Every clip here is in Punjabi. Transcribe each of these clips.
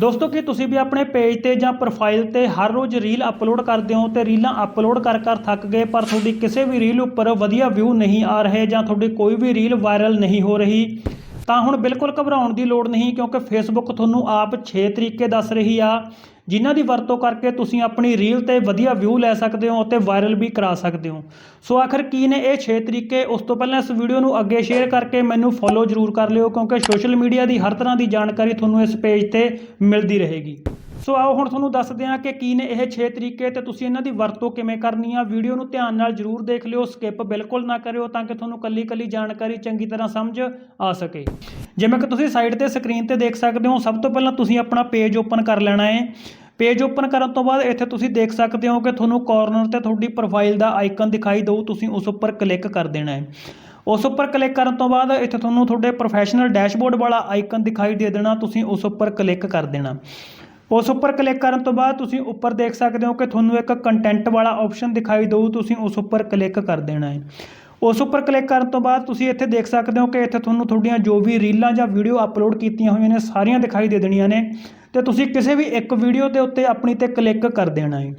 ਦੋਸਤੋ, ਕੀ ਤੁਸੀਂ ਵੀ ਆਪਣੇ ਪੇਜ ਤੇ ਜਾਂ ਪ੍ਰੋਫਾਈਲ ਤੇ ਹਰ ਰੋਜ਼ ਰੀਲ ਅਪਲੋਡ ਕਰਦੇ ਹੋ ਤੇ ਰੀਲਾਂ ਅਪਲੋਡ ਕਰ ਕਰ ਥੱਕ ਗਏ, ਪਰ ਤੁਹਾਡੀ ਕਿਸੇ ਵੀ ਰੀਲ ਉੱਪਰ ਵਧੀਆ ਵਿਊ ਨਹੀਂ ਆ ਰਹੇ ਜਾਂ ਤੁਹਾਡੀ ਕੋਈ ਵੀ ਰੀਲ ਵਾਇਰਲ ਨਹੀਂ ਹੋ ਰਹੀ, ਤਾਂ ਹੁਣ ਬਿਲਕੁਲ ਘਬਰਾਉਣ ਦੀ ਲੋੜ ਨਹੀਂ ਕਿਉਂਕਿ ਫੇਸਬੁੱਕ ਤੁਹਾਨੂੰ ਆਪ 6 ਤਰੀਕੇ ਦੱਸ ਰਹੀ ਆ। ਜਿਨ੍ਹਾਂ ਦੀ ਵਰਤੋਂ ਕਰਕੇ ਤੁਸੀਂ ਆਪਣੀ ਰੀਲ ਤੇ ਵਧੀਆ ਵਿਊ ਲੈ ਸਕਦੇ ਹੋ ਅਤੇ ਵਾਇਰਲ ਵੀ ਕਰਾ ਸਕਦੇ ਹੋ। ਸੋ ਆਖਰ ਕੀ ਨੇ ਇਹ 6 ਤਰੀਕੇ? ਉਸ ਤੋਂ ਪਹਿਲਾਂ ਇਸ ਵੀਡੀਓ ਨੂੰ ਅੱਗੇ ਸ਼ੇਅਰ ਕਰਕੇ ਮੈਨੂੰ ਫੋਲੋ ਜ਼ਰੂਰ ਕਰ ਲਿਓ, ਕਿਉਂਕਿ ਸੋਸ਼ਲ ਮੀਡੀਆ ਦੀ ਹਰ ਤਰ੍ਹਾਂ ਦੀ ਜਾਣਕਾਰੀ ਤੁਹਾਨੂੰ ਇਸ ਪੇਜ ਤੇ ਮਿਲਦੀ ਰਹੇਗੀ। ਸੋ ਆਓ ਹੁਣ ਤੁਹਾਨੂੰ ਦੱਸਦੇ ਹਾਂ ਕਿ ਕੀ ਨੇ ਇਹ 6 ਤਰੀਕੇ ਤੇ ਤੁਸੀਂ ਇਹਨਾਂ ਦੀ ਵਰਤੋਂ ਕਿਵੇਂ ਕਰਨੀ ਆ। ਵੀਡੀਓ ਨੂੰ ਧਿਆਨ ਨਾਲ ਜਰੂਰ ਦੇਖ ਲਿਓ ਸਕਿਪ ਬਿਲਕੁਲ ਨਾ ਕਰਿਓ ਤਾਂ ਕਿ ਤੁਹਾਨੂੰ ਕੱਲੀ ਕੱਲੀ ਜਾਣਕਾਰੀ ਚੰਗੀ ਤਰ੍ਹਾਂ ਸਮਝ ਆ ਸਕੇ। ਜਿਵੇਂ ਕਿ ਤੁਸੀਂ ਸਾਈਡ ਤੇ ਸਕਰੀਨ ਤੇ ਦੇਖ ਸਕਦੇ ਹੋ, ਸਭ ਤੋਂ ਪਹਿਲਾਂ ਤੁਸੀਂ ਆਪਣਾ ਪੇਜ ਓਪਨ ਕਰ ਲੈਣਾ ਹੈ ਪੇਜ ਓਪਨ ਕਰਨ ਤੋਂ ਬਾਅਦ ਇੱਥੇ ਤੁਸੀਂ ਦੇਖ ਸਕਦੇ ਹੋ ਕਿ ਤੁਹਾਨੂੰ ਕਾਰਨਰ ਤੇ ਤੁਹਾਡੀ ਪ੍ਰੋਫਾਈਲ ਦਾ ਆਈਕਨ ਦਿਖਾਈ ਦਊ, ਤੁਸੀਂ ਉਸ ਉੱਪਰ ਕਲਿੱਕ ਕਰ ਦੇਣਾ ਹੈ। ਉਸ ਉੱਪਰ ਕਲਿੱਕ ਕਰਨ ਤੋਂ ਬਾਅਦ ਇੱਥੇ ਤੁਹਾਨੂੰ ਤੁਹਾਡੇ ਪ੍ਰੋਫੈਸ਼ਨਲ ਡੈਸ਼ਬੋਰਡ ਵਾਲਾ ਆਈਕਨ ਦਿਖਾਈ ਦੇ ਦੇਣਾ, ਤੁਸੀਂ ਉਸ ਉੱਪਰ ਕਲਿੱਕ ਕਰ ਦੇਣਾ। ਉਸ ਉੱਪਰ ਕਲਿੱਕ ਕਰਨ ਤੋਂ ਬਾਅਦ ਤੁਸੀਂ ਉੱਪਰ ਦੇਖ ਸਕਦੇ ਹੋ ਕਿ ਤੁਹਾਨੂੰ ਇੱਕ ਕੰਟੈਂਟ ਵਾਲਾ ਆਪਸ਼ਨ ਦਿਖਾਈ ਦਊ, ਤੁਸੀਂ ਉਸ ਉੱਪਰ ਕਲਿੱਕ ਕਰ ਦੇਣਾ ਹੈ। ਉਸ ਉੱਪਰ ਕਲਿੱਕ ਕਰਨ ਤੋਂ ਬਾਅਦ ਤੁਸੀਂ ਇੱਥੇ ਦੇਖ ਸਕਦੇ ਹੋ ਕਿ ਇੱਥੇ ਤੁਹਾਨੂੰ ਤੁਹਾਡੀਆਂ ਜੋ ਵੀ ਰੀਲਾਂ ਜਾਂ ਵੀਡੀਓ ਅਪਲੋਡ ਕੀਤੀਆਂ ਹੋਈਆਂ ਨੇ, ਸਾਰੀਆਂ ਦਿਖਾਈ ਦੇ ਦੇਣੀਆਂ ਨੇ ਤੇ ਤੁਸੀਂ ਕਿਸੇ ਵੀ ਇੱਕ ਵੀਡੀਓ ਦੇ ਉੱਤੇ ਆਪਣੀ ਤੇ ਕਲਿੱਕ ਕਰ ਦੇਣਾ ਹੈ।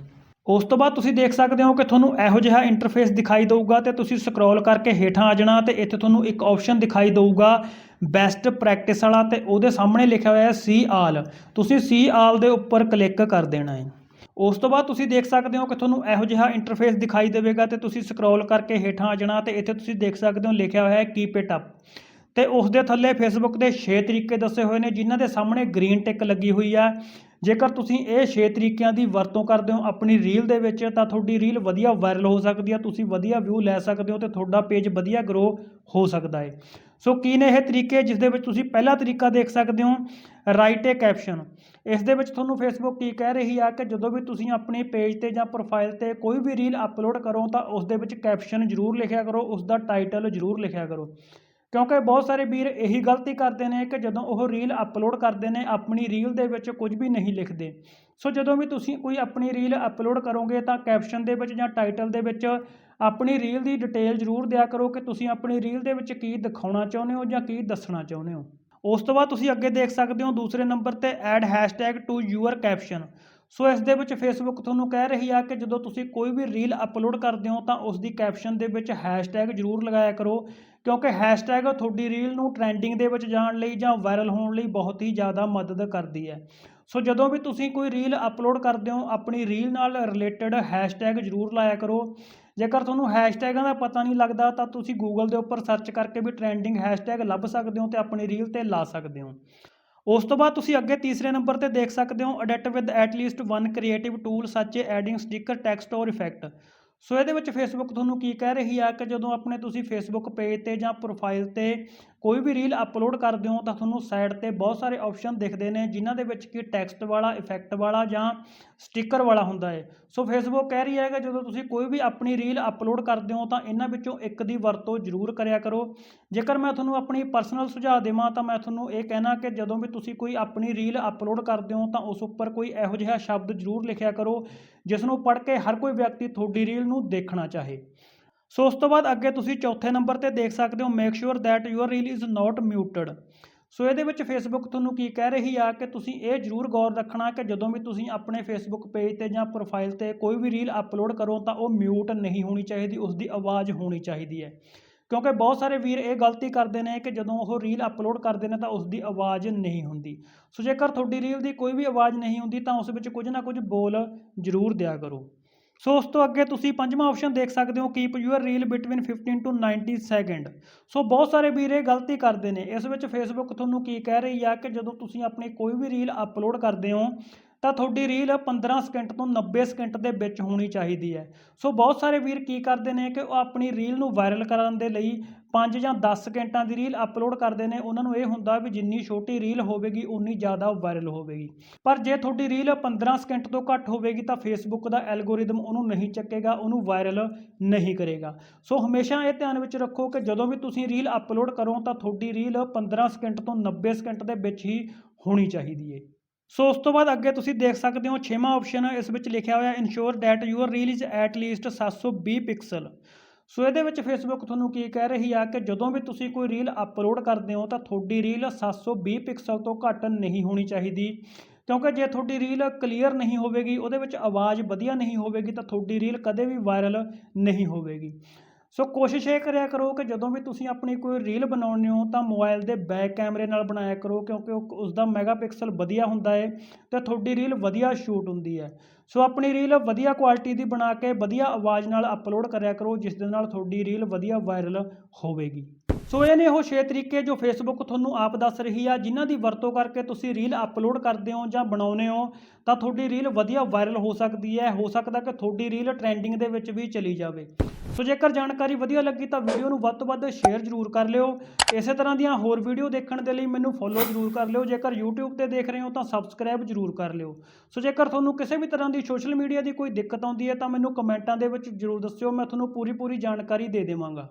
ਉਸ ਤੋਂ ਬਾਅਦ ਤੁਸੀਂ ਦੇਖ ਸਕਦੇ ਹੋ ਕਿ ਤੁਹਾਨੂੰ ਇਹੋ ਜਿਹਾ ਇੰਟਰਫੇਸ ਦਿਖਾਈ ਦੇਊਗਾ ਤੇ ਤੁਸੀਂ ਸਕਰੋਲ ਕਰਕੇ ਹੇਠਾਂ ਆ ਜਾਣਾ ਤੇ ਇੱਥੇ ਤੁਹਾਨੂੰ ਇੱਕ ਆਪਸ਼ਨ ਦਿਖਾਈ ਦੇਊਗਾ ਬੈਸਟ ਪ੍ਰੈਕਟਿਸ ਵਾਲਾ ਤੇ ਉਹਦੇ ਸਾਹਮਣੇ ਲਿਖਿਆ ਹੋਇਆ ਹੈ ਸੀ ਆਲ ਤੁਸੀਂ ਸੀ ਆਲ ਦੇ ਉੱਪਰ ਕਲਿੱਕ ਕਰ ਦੇਣਾ ਹੈ। ਉਸ ਤੋਂ ਬਾਅਦ ਤੁਸੀਂ ਦੇਖ ਸਕਦੇ ਹੋ ਕਿ ਤੁਹਾਨੂੰ ਇਹੋ ਜਿਹਾ ਇੰਟਰਫੇਸ ਦਿਖਾਈ ਦੇਵੇਗਾ ਤੇ ਤੁਸੀਂ ਸਕਰੋਲ ਕਰਕੇ ਹੇਠਾਂ ਆ ਜਾਣਾ ਤੇ ਇੱਥੇ ਤੁਸੀਂ ਦੇਖ ਸਕਦੇ ਹੋ ਲਿਖਿਆ ਹੋਇਆ ਹੈ ਕੀਪ ਇਟ ਅਪ ਤੇ ਉਸ ਦੇ ਥੱਲੇ ਫੇਸਬੁੱਕ ਦੇ 6 ਤਰੀਕੇ ਦੱਸੇ ਹੋਏ ਨੇ, ਜਿਨ੍ਹਾਂ ਦੇ ਸਾਹਮਣੇ ਗ੍ਰੀਨ ਟਿਕ ਲੱਗੀ ਹੋਈ ਆ। ਜੇਕਰ ਤੁਸੀਂ ਇਹ 6 ਤਰੀਕਿਆਂ ਦੀ ਵਰਤੋਂ ਕਰਦੇ ਹੋ ਆਪਣੀ ਰੀਲ ਦੇ ਵਿੱਚ, ਤਾਂ ਤੁਹਾਡੀ ਰੀਲ ਵਧੀਆ ਵਾਇਰਲ ਹੋ ਸਕਦੀ ਆ, ਤੁਸੀਂ ਵਧੀਆ ਵਿਊ ਲੈ ਸਕਦੇ ਹੋ ਤੇ ਤੁਹਾਡਾ ਪੇਜ ਵਧੀਆ ਗਰੋ ਹੋ ਸਕਦਾ ਹੈ ਸੋ ਕੀ ਨੇ ਇਹ ਤਰੀਕੇ ਜਿਸ ਦੇ ਵਿੱਚ ਤੁਸੀਂ ਪਹਿਲਾ ਤਰੀਕਾ ਦੇਖ ਸਕਦੇ ਹੋ? ਰਾਈਟ ਏ ਕੈਪਸ਼ਨ ਇਸ ਦੇ ਵਿੱਚ ਤੁਹਾਨੂੰ ਫੇਸਬੁੱਕ ਕੀ ਕਹਿ ਰਹੀ ਆ ਕਿ ਜਦੋਂ ਵੀ ਤੁਸੀਂ ਆਪਣੇ ਪੇਜ ਤੇ ਜਾਂ ਪ੍ਰੋਫਾਈਲ ਤੇ ਕੋਈ ਵੀ ਰੀਲ ਅਪਲੋਡ ਕਰੋ ਤਾਂ ਉਸ ਦੇ ਵਿੱਚ ਕੈਪਸ਼ਨ ਜ਼ਰੂਰ ਲਿਖਿਆ ਕਰੋ, ਉਸ ਦਾ ਟਾਈਟਲ ਜ਼ਰੂਰ ਲਿਖਿਆ ਕਰੋ। ਕਿਉਂਕਿ ਬਹੁਤ ਸਾਰੇ ਵੀਰ ਇਹੀ ਗਲਤੀ ਕਰਦੇ ਨੇ ਕਿ ਜਦੋਂ ਉਹ ਰੀਲ ਅਪਲੋਡ ਕਰਦੇ ਨੇ, ਆਪਣੀ ਰੀਲ ਦੇ ਵਿੱਚ ਕੁਝ ਵੀ ਨਹੀਂ ਲਿਖਦੇ। ਸੋ ਜਦੋਂ ਵੀ ਤੁਸੀਂ ਕੋਈ ਆਪਣੀ ਰੀਲ ਅਪਲੋਡ ਕਰੋਗੇ ਤਾਂ ਕੈਪਸ਼ਨ ਦੇ ਵਿੱਚ ਜਾਂ ਟਾਈਟਲ ਦੇ ਵਿੱਚ ਆਪਣੀ ਰੀਲ ਦੀ ਡਿਟੇਲ ਜ਼ਰੂਰ ਦਿਆ ਕਰੋ ਕਿ ਤੁਸੀਂ ਆਪਣੀ ਰੀਲ ਦੇ ਵਿੱਚ ਕੀ ਦਿਖਾਉਣਾ ਚਾਹੁੰਦੇ ਹੋ ਜਾਂ ਕੀ ਦੱਸਣਾ ਚਾਹੁੰਦੇ ਹੋ। ਉਸ ਤੋਂ ਬਾਅਦ ਤੁਸੀਂ ਅੱਗੇ ਦੇਖ ਸਕਦੇ ਹੋ ਦੂਸਰੇ ਨੰਬਰ ਤੇ add hashtag to your caption so ਇਸ ਦੇ ਵਿੱਚ ਫੇਸਬੁੱਕ ਤੁਹਾਨੂੰ ਕਹਿ ਰਹੀ ਆ ਕਿ ਜਦੋਂ ਤੁਸੀਂ ਕੋਈ ਵੀ ਰੀਲ ਅਪਲੋਡ ਕਰਦੇ ਹੋ ਤਾਂ ਉਸ ਦੀ ਕੈਪਸ਼ਨ ਦੇ ਵਿੱਚ ਹੈਸ਼ਟੈਗ ਜ਼ਰੂਰ ਲਗਾਇਆ ਕਰੋ, ਕਿਉਂਕਿ ਹੈਸ਼ਟੈਗ ਤੁਹਾਡੀ ਰੀਲ ਨੂੰ ਟ੍ਰੈਂਡਿੰਗ ਦੇ ਵਿੱਚ ਜਾਣ ਲਈ ਜਾਂ ਵਾਇਰਲ ਹੋਣ ਲਈ ਬਹੁਤ ਹੀ ਜ਼ਿਆਦਾ ਮਦਦ ਕਰਦੀ ਹੈ। ਸੋ ਜਦੋਂ ਵੀ ਤੁਸੀਂ ਕੋਈ ਰੀਲ ਅਪਲੋਡ ਕਰਦੇ ਹੋ, ਆਪਣੀ ਰੀਲ ਨਾਲ ਰਿਲੇਟਡ ਹੈਸ਼ਟੈਗ ਜ਼ਰੂਰ ਲਾਇਆ ਕਰੋ। ਜੇਕਰ ਤੁਹਾਨੂੰ ਹੈਸ਼ਟੈਗਾਂ ਦਾ ਪਤਾ ਨਹੀਂ ਲੱਗਦਾ, ਤਾਂ ਤੁਸੀਂ ਗੂਗਲ ਦੇ ਉੱਪਰ ਸਰਚ ਕਰਕੇ ਵੀ ਟ੍ਰੈਂਡਿੰਗ ਹੈਸ਼ਟੈਗ ਲੱਭ ਸਕਦੇ ਹੋ ਤੇ ਆਪਣੀ ਰੀਲ ਤੇ ਲਾ ਸਕਦੇ ਹੋ। ਉਸ ਤੋਂ ਬਾਅਦ ਤੁਸੀਂ ਅੱਗੇ ਤੀਸਰੇ ਨੰਬਰ ਤੇ ਦੇਖ ਸਕਦੇ ਹੋ adapt with at least one creative tool such adding sticker text ਔਰ ਇਫੈਕਟ ਸੋ ਇਹਦੇ ਵਿੱਚ ਫੇਸਬੁੱਕ ਤੁਹਾਨੂੰ ਕੀ ਕਹਿ ਰਹੀ ਆ ਕਿ ਜਦੋਂ ਆਪਣੇ ਤੁਸੀਂ ਫੇਸਬੁੱਕ ਪੇਜ ਤੇ ਜਾਂ ਪ੍ਰੋਫਾਈਲ ਤੇ ਕੋਈ ਵੀ ਰੀਲ ਅਪਲੋਡ ਕਰਦੇ ਹੋ ਤਾਂ ਤੁਹਾਨੂੰ ਸਾਈਡ ਤੇ ਬਹੁਤ ਸਾਰੇ ਆਪਸ਼ਨ ਦਿਖਦੇ ਨੇ, ਜਿਨ੍ਹਾਂ ਦੇ ਵਿੱਚ ਕਿ ਟੈਕਸਟ ਵਾਲਾ ਇਫੈਕਟ ਵਾਲਾ ਜਾਂ ਸਟicker ਵਾਲਾ ਹੁੰਦਾ ਹੈ ਸੋ ਫੇਸਬੁੱਕ ਕਹਿ ਰਹੀ ਹੈ ਕਿ ਜਦੋਂ ਤੁਸੀਂ ਕੋਈ ਵੀ ਆਪਣੀ ਰੀਲ ਅਪਲੋਡ ਕਰਦੇ ਹੋ ਤਾਂ ਇਹਨਾਂ ਵਿੱਚੋਂ ਇੱਕ ਦੀ ਵਰਤੋਂ ਜ਼ਰੂਰ ਕਰਿਆ ਕਰੋ। ਜੇਕਰ ਮੈਂ ਤੁਹਾਨੂੰ ਆਪਣੀ ਪਰਸਨਲ ਸੁਝਾਅ ਦੇਵਾਂ ਤਾਂ ਮੈਂ ਤੁਹਾਨੂੰ ਇਹ ਕਹਿਣਾ ਕਿ ਜਦੋਂ ਵੀ ਤੁਸੀਂ ਕੋਈ ਆਪਣੀ ਰੀਲ ਅਪਲੋਡ ਕਰਦੇ ਹੋ ਤਾਂ ਉਸ ਉੱਪਰ ਕੋਈ ਇਹੋ ਜਿਹਾ ਸ਼ਬਦ ਜ਼ਰੂਰ ਲਿਖਿਆ ਕਰੋ, ਜਿਸ ਨੂੰ ਪੜ੍ਹ ਕੇ ਹਰ ਕੋਈ ਵਿਅਕਤੀ ਤੁਹਾਡੀ ਰੀਲ ਨੂੰ ਦੇਖਣਾ ਚਾਹੇ। ਸੋ ਉਸ ਤੋਂ ਬਾਅਦ ਅੱਗੇ ਤੁਸੀਂ ਚੌਥੇ ਨੰਬਰ ਤੇ ਦੇਖ ਸਕਦੇ ਹੋ make sure that your reel is not muted so ਇਹਦੇ ਵਿੱਚ ਫੇਸਬੁੱਕ ਤੁਹਾਨੂੰ ਕੀ ਕਹਿ ਰਹੀ ਆ ਕਿ ਤੁਸੀਂ ਇਹ ਜ਼ਰੂਰ ਗੌਰ ਰੱਖਣਾ ਕਿ ਜਦੋਂ ਵੀ ਤੁਸੀਂ ਆਪਣੇ ਫੇਸਬੁੱਕ ਪੇਜ ਤੇ ਜਾਂ ਪ੍ਰੋਫਾਈਲ ਤੇ ਕੋਈ ਵੀ ਰੀਲ ਅਪਲੋਡ ਕਰੋ ਤਾਂ ਉਹ ਮਿਊਟ ਨਹੀਂ ਹੋਣੀ ਚਾਹੀਦੀ ਉਸ ਦੀ ਆਵਾਜ਼ ਹੋਣੀ ਚਾਹੀਦੀ ਹੈ। ਕਿਉਂਕਿ ਬਹੁਤ ਸਾਰੇ ਵੀਰ ਇਹ ਗਲਤੀ ਕਰਦੇ ਨੇ ਕਿ ਜਦੋਂ ਉਹ ਰੀਲ ਅਪਲੋਡ ਕਰਦੇ ਨੇ ਤਾਂ ਉਸ ਦੀ ਆਵਾਜ਼ ਨਹੀਂ ਹੁੰਦੀ। ਸੋ ਜੇਕਰ ਤੁਹਾਡੀ ਰੀਲ ਦੀ ਕੋਈ ਵੀ ਆਵਾਜ਼ ਨਹੀਂ ਹੁੰਦੀ ਤਾਂ ਉਸ ਵਿੱਚ ਕੁਝ ਨਾ ਕੁਝ ਬੋਲ ਜ਼ਰੂਰ ਦਿਆ ਕਰੋ। ਸੋ ਉਸ ਤੋਂ ਅੱਗੇ ਤੁਸੀਂ ਪੰਜਵਾਂ ਆਪਸ਼ਨ ਦੇਖ ਸਕਦੇ ਹੋ keep your reel between 15 to 90 second so ਬਹੁਤ ਸਾਰੇ ਵੀਰ ਇਹ ਗਲਤੀ ਕਰਦੇ ਨੇ। ਇਸ ਵਿੱਚ ਫੇਸਬੁੱਕ ਤੁਹਾਨੂੰ ਕੀ ਕਹਿ ਰਹੀ ਆ ਕਿ ਜਦੋਂ ਤੁਸੀਂ ਆਪਣੀ ਕੋਈ ਵੀ ਰੀਲ ਅਪਲੋਡ ਕਰਦੇ ਹੋ, ਤਾਂ ਤੁਹਾਡੀ ਰੀਲ 15 ਸਕਿੰਟ ਤੋਂ 90 ਸਕਿੰਟ ਦੇ ਵਿੱਚ ਹੋਣੀ ਚਾਹੀਦੀ ਹੈ। ਸੋ ਬਹੁਤ ਸਾਰੇ ਵੀਰ ਕੀ ਕਰਦੇ ਨੇ ਕਿ ਉਹ ਆਪਣੀ ਰੀਲ ਨੂੰ ਵਾਇਰਲ ਕਰਨ ਦੇ ਲਈ 5 ਜਾਂ 10 ਸਕਿੰਟਾਂ ਦੀ ਰੀਲ ਅਪਲੋਡ ਕਰਦੇ ਨੇ, ਉਹਨਾਂ ਨੂੰ ਇਹ ਹੁੰਦਾ ਵੀ ਜਿੰਨੀ ਛੋਟੀ ਰੀਲ ਹੋਵੇਗੀ ਉਨੀ ਜ਼ਿਆਦਾ ਵਾਇਰਲ ਹੋਵੇਗੀ। ਪਰ ਜੇ ਤੁਹਾਡੀ ਰੀਲ 15 ਸਕਿੰਟ ਤੋਂ ਘੱਟ ਹੋਵੇਗੀ, ਤਾਂ ਫੇਸਬੁੱਕ ਦਾ ਐਲਗੋਰਿਦਮ ਉਹਨੂੰ ਨਹੀਂ ਚੱਕੇਗਾ, ਉਹਨੂੰ ਵਾਇਰਲ ਨਹੀਂ ਕਰੇਗਾ। ਸੋ ਹਮੇਸ਼ਾ ਇਹ ਧਿਆਨ ਵਿੱਚ ਰੱਖੋ ਕਿ ਜਦੋਂ ਵੀ ਤੁਸੀਂ ਰੀਲ ਅਪਲੋਡ ਕਰੋ, ਤਾਂ ਤੁਹਾਡੀ ਰੀਲ 15 ਸਕਿੰਟ ਤੋਂ 90 ਸਕਿੰਟ ਦੇ ਵਿੱਚ ਹੀ ਹੋਣੀ ਚਾਹੀਦੀ ਹੈ ਸੋ ਉਸ ਤੋਂ ਬਾਅਦ ਅੱਗੇ ਤੁਸੀਂ ਦੇਖ ਸਕਦੇ ਹੋ, ਛੇਵਾਂ ਆਪਸ਼ਨ ਇਸ ਵਿੱਚ ਲਿਖਿਆ ਹੋਇਆ ensure that your reel is at least 720 pixel so ਇਹਦੇ ਵਿੱਚ ਫੇਸਬੁੱਕ ਤੁਹਾਨੂੰ ਕੀ ਕਹਿ ਰਹੀ ਆ ਕਿ ਜਦੋਂ ਵੀ ਤੁਸੀਂ ਕੋਈ ਰੀਲ ਅਪਲੋਡ ਕਰਦੇ ਹੋ ਤਾਂ ਤੁਹਾਡੀ ਰੀਲ 720 ਪਿਕਸਲ ਤੋਂ ਘੱਟ ਨਹੀਂ ਹੋਣੀ ਚਾਹੀਦੀ। ਕਿਉਂਕਿ ਜੇ ਤੁਹਾਡੀ ਰੀਲ ਕਲੀਅਰ ਨਹੀਂ ਹੋਵੇਗੀ, ਉਹਦੇ ਵਿੱਚ ਆਵਾਜ਼ ਵਧੀਆ ਨਹੀਂ ਹੋਵੇਗੀ, ਤਾਂ ਤੁਹਾਡੀ ਰੀਲ ਕਦੇ ਵੀ ਵਾਇਰਲ ਨਹੀਂ ਹੋਵੇਗੀ। ਸੋ ਕੋਸ਼ਿਸ਼ ਇਹ ਕਰਿਆ ਕਰੋ ਕਿ ਜਦੋਂ ਵੀ ਤੁਸੀਂ ਆਪਣੀ ਕੋਈ ਰੀਲ ਬਣਾਉਣੀ ਹੋ ਤਾਂ ਮੋਬਾਈਲ ਦੇ ਬੈਕ ਕੈਮਰੇ ਨਾਲ ਬਣਾਇਆ ਕਰੋ ਕਿਉਂਕਿ ਉਹ ਉਸ ਦਾ ਮੈਗਾਪਿਕਸਲ ਵਧੀਆ ਹੁੰਦਾ ਹੈ ਤੇ ਤੁਹਾਡੀ ਰੀਲ ਵਧੀਆ ਸ਼ੂਟ ਹੁੰਦੀ ਹੈ ਸੋ ਆਪਣੀ ਰੀਲ ਵਧੀਆ ਕੁਆਲਿਟੀ ਦੀ ਬਣਾ ਕੇ ਵਧੀਆ ਆਵਾਜ਼ ਨਾਲ ਅਪਲੋਡ ਕਰਿਆ ਕਰੋ, ਜਿਸ ਦੇ ਨਾਲ ਤੁਹਾਡੀ ਰੀਲ ਵਧੀਆ ਵਾਇਰਲ ਹੋਵੇਗੀ। ਸੋ ਇਹ ਨੇ ਉਹ 6 ਤਰੀਕੇ ਜੋ ਫੇਸਬੁੱਕ ਤੁਹਾਨੂੰ ਆਪ ਦੱਸ ਰਹੀ ਆ, ਜਿਨ੍ਹਾਂ ਦੀ ਵਰਤੋਂ ਕਰਕੇ ਤੁਸੀਂ ਰੀਲ ਅਪਲੋਡ ਕਰਦੇ ਹੋ ਜਾਂ ਬਣਾਉਂਦੇ ਹੋ, ਤਾਂ ਤੁਹਾਡੀ ਰੀਲ ਵਧੀਆ ਵਾਇਰਲ ਹੋ ਸਕਦੀ ਹੈ। ਹੋ ਸਕਦਾ ਕਿ ਤੁਹਾਡੀ ਰੀਲ ਟ੍ਰੈਂਡਿੰਗ ਦੇ ਵਿੱਚ ਵੀ ਚਲੀ ਜਾਵੇ। ਸੋ ਜੇਕਰ ਜਾਣਕਾਰੀ ਵਧੀਆ ਲੱਗੀ ਤਾਂ ਵੀਡੀਓ ਨੂੰ ਵੱਧ ਤੋਂ ਵੱਧ ਸ਼ੇਅਰ ਜ਼ਰੂਰ ਕਰ ਲਿਓ। ਇਸੇ ਤਰ੍ਹਾਂ ਦੀਆਂ ਹੋਰ ਵੀਡੀਓ ਦੇਖਣ ਦੇ ਲਈ ਮੈਨੂੰ ਫੋਲੋ ਜ਼ਰੂਰ ਕਰ ਲਿਓ। ਜੇਕਰ YouTube ਤੇ ਦੇਖ ਰਹੇ ਹੋ ਤਾਂ ਸਬਸਕ੍ਰਾਈਬ ਜ਼ਰੂਰ ਕਰ ਲਿਓ। ਸੋ ਜੇਕਰ ਤੁਹਾਨੂੰ ਕਿਸੇ ਵੀ ਤਰ੍ਹਾਂ ਦੀ ਸੋਸ਼ਲ ਮੀਡੀਆ ਦੀ ਕੋਈ ਦਿੱਕਤ ਆਉਂਦੀ ਹੈ ਤਾਂ ਮੈਨੂੰ ਕਮੈਂਟਾਂ ਦੇ ਵਿੱਚ ਜ਼ਰੂਰ ਦੱਸਿਓ। ਮੈਂ ਤੁਹਾਨੂੰ ਪੂਰੀ ਪੂਰੀ ਜਾਣਕਾਰੀ ਦੇ ਦੇਵਾਂਗਾ।